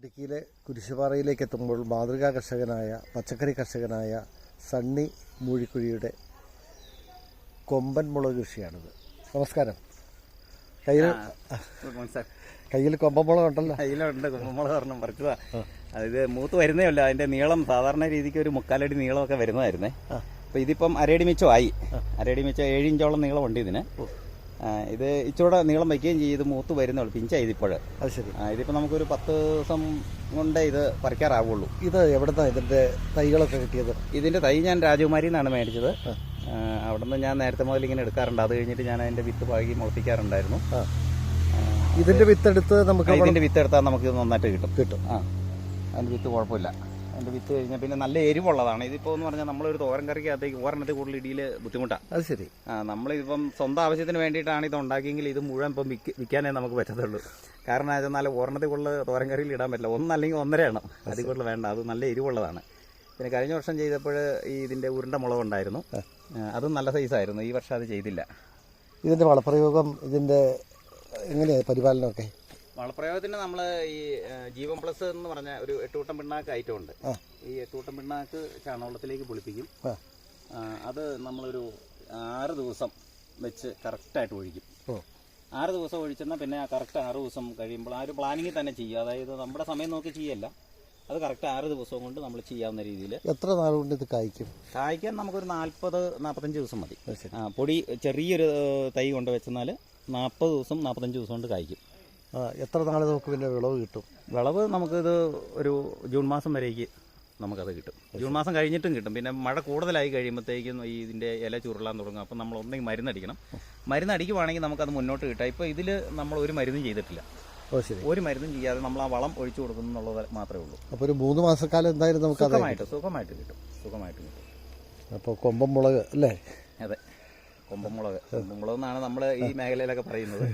ഇടുക്കിയിലെ കുരിശുപാറയിലേക്ക് എത്തുമ്പോൾ മാതൃകാ കർഷകനായ പച്ചക്കറി കർഷകനായ സണ്ണി മൂഴിക്കുഴിയുടെ കൊമ്പൻ മുളക് കൃഷിയാണിത്. നമസ്കാരം. കയ്യിൽ കയ്യിൽ കൊമ്പൻ മുളക് ഉണ്ടല്ലോ. കയ്യിലുണ്ട് കൊമ്പമുളക് പറഞ്ഞു പറിച്ചതാ. അതായത് മൂത്ത് വരുന്നേ അല്ല അതിന്റെ നീളം സാധാരണ രീതിക്ക് ഒരു മുക്കാലടി നീളമൊക്കെ വരുന്നതായിരുന്നേ. അപ്പൊ ഇതിപ്പം അരയടി മിച്ചമായി ആയി. അരയടി മിച്ചം ഏഴ് ഇഞ്ചോളം നീളമുണ്ട് ഇതിന്. ഇത് ഇച്ചിരൂടെ നീളം വയ്ക്കുകയും ചെയ്യും. ഇത് മൂത്ത് വരുന്നേ ഉള്ളൂ പിഞ്ചായി ഇതിപ്പോൾ അത് ശരി. ഇതിപ്പോൾ നമുക്കൊരു പത്ത് ദിവസം കൊണ്ടേ ഇത് പറിക്കാറാവുള്ളൂ. ഇത് എവിടുന്ന ഇതിന്റെ തൈകളൊക്കെ കിട്ടിയത്? ഇതിന്റെ തൈ ഞാൻ രാജകുമാരിയിൽ നിന്നാണ് മേടിച്ചത്. അവിടുന്ന് ഞാൻ നേരത്തെ മുതൽ ഇങ്ങനെ എടുക്കാറുണ്ട്. അത് കഴിഞ്ഞിട്ട് ഞാൻ അതിന്റെ വിത്ത് പാകി മുളപ്പിക്കാറുണ്ടായിരുന്നു. ഇതിന്റെ ഇതിന്റെ വിത്തെടുത്ത് നമുക്ക് ഇതിന്റെ ഇതിന്റെ വിത്ത് എടുത്താൽ നമുക്ക് ഇത് നന്നായിട്ട് കിട്ടും. കിട്ടും. ആ അതിന്റെ വിത്ത് കുഴപ്പമില്ല. അതിന്റെ വിത്ത് കഴിഞ്ഞാൽ പിന്നെ നല്ല എരിവുള്ളതാണ്. ഇതിപ്പോ എന്ന് പറഞ്ഞാൽ നമ്മളൊരു തോരൻ കറിക്കകത്തേക്ക് ഒരെണ്ണത്തിൽ കൂടുതൽ ഇടിയിൽ ബുദ്ധിമുട്ടാണ് അത് ശരി. ആ നമ്മളിപ്പം സ്വന്തം ആവശ്യത്തിന് വേണ്ടിയിട്ടാണ് ഇത് ഉണ്ടാക്കിയെങ്കിൽ ഇത് മുഴുവൻ ഇപ്പം വിൽക്ക- വിൽക്കാനേ നമുക്ക് പറ്റത്തുള്ളൂ. കാരണം എന്നാൽ ഒരെണ്ണത്തിൽ കൂടുതൽ തോരൻ കറിയിൽ ഇടാൻ പറ്റില്ല. ഒന്നല്ലെങ്കിൽ ഒന്നര എണ്ണം അതിൽ കൂടുതൽ വേണ്ട. അത് നല്ല എരിവുള്ളതാണ്. പിന്നെ കഴിഞ്ഞ വർഷം ചെയ്തപ്പോൾ ഈ ഇതിന്റെ ഉരുണ്ട മുളക് ഉണ്ടായിരുന്നു. ആ, അതും നല്ല സൈസായിരുന്നു ഈ വർഷം അത് ചെയ്തില്ല. ഇതിന്റെ വളപ്രയോഗം ഇതിന്റെ എങ്ങനെയാണ് പരിപാലനമൊക്കെ? വളപ്രയോഗത്തിന് നമ്മൾ ഈ ജീവൻ പ്ലസ് എന്ന് പറഞ്ഞ ഒരു എട്ടുകൂട്ടം പിണ്ണാക്ക് ഐറ്റം ഉണ്ട്. ഈ എട്ടുകൂട്ടം പിണ്ണാക്ക് ചാണവെള്ളത്തിലേക്ക് പൊളിപ്പിക്കും. അത് നമ്മളൊരു ആറ് ദിവസം വെച്ച് കറക്റ്റായിട്ട് ഒഴിക്കും. ആറ് ദിവസം ഒഴിച്ചെന്നാൽ പിന്നെ ആ കറക്റ്റ് ആറ് ദിവസം കഴിയുമ്പോൾ ആ ഒരു പ്ലാനിങ്ങിൽ തന്നെ ചെയ്യുക. അതായത് നമ്മുടെ സമയം നോക്കി ചെയ്യല്ല. അത് കറക്റ്റ് ആറ് ദിവസം കൊണ്ട് നമ്മൾ ചെയ്യാവുന്ന രീതിയിൽ എത്ര നാൾ കൊണ്ട് ഇത് കായ്ക്കും? കായ്ക്കാൻ നമുക്കൊരു നാൽപ്പത് നാൽപ്പത്തഞ്ച് ദിവസം മതി. പൊടി ചെറിയൊരു തൈ കൊണ്ട് വെച്ചെന്നാൽ നാൽപ്പത് ദിവസം നാൽപ്പത്തഞ്ച് ദിവസം കൊണ്ട് കായ്ക്കും. എത്ര നാൾ നമുക്ക് പിന്നെ വിളവ് കിട്ടും? വിളവ് നമുക്കിത് ഒരു ജൂൺ മാസം വരേക്ക് നമുക്കത് കിട്ടും. ജൂൺ മാസം കഴിഞ്ഞിട്ടും കിട്ടും. പിന്നെ മഴ കൂടുതലായി കഴിയുമ്പോഴത്തേക്കും ഈ ഇതിന്റെ ഇല ചുരുളാൻ തുടങ്ങും. അപ്പം നമ്മൾ ഒന്നെങ്കിൽ മരുന്നടിക്കണം. മരുന്നടിക്കുവാണെങ്കിൽ നമുക്കത് മുന്നോട്ട് കിട്ടാം. ഇപ്പോൾ ഇതിൽ നമ്മൾ ഒരു മരുന്നും ചെയ്തിട്ടില്ല. ഓ ശരി. ഒരു മരുന്നും ചെയ്യാതെ നമ്മൾ ആ വളം ഒഴിച്ചു കൊടുക്കുന്നു എന്നുള്ളത് മാത്രമേ ഉള്ളൂ. അപ്പോൾ ഒരു മൂന്ന് മാസക്കാലം എന്തായാലും നമുക്ക് സുഖമായിട്ട് സുഖമായിട്ട് കിട്ടും. സുഖമായിട്ട് കിട്ടും. അപ്പോൾ കൊമ്പൻ മുളക് അല്ലേ? അതെ. കൊമ്പമുളക് കൊമ്പമുളക് എന്നാണ് നമ്മൾ ഈ മേഖലയിലൊക്കെ പറയുന്നത്.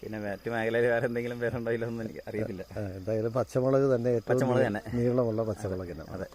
പിന്നെ മറ്റു മേഖലയിൽ വേറെ എന്തെങ്കിലും പേരുണ്ടോ ഇല്ലെന്ന് എനിക്ക് അറിയത്തില്ല. എന്തായാലും പച്ചമുളക് തന്നെ പച്ചമുളക് തന്നെ. നീളമുള്ള പച്ചമുളകിനാണ് അതെ.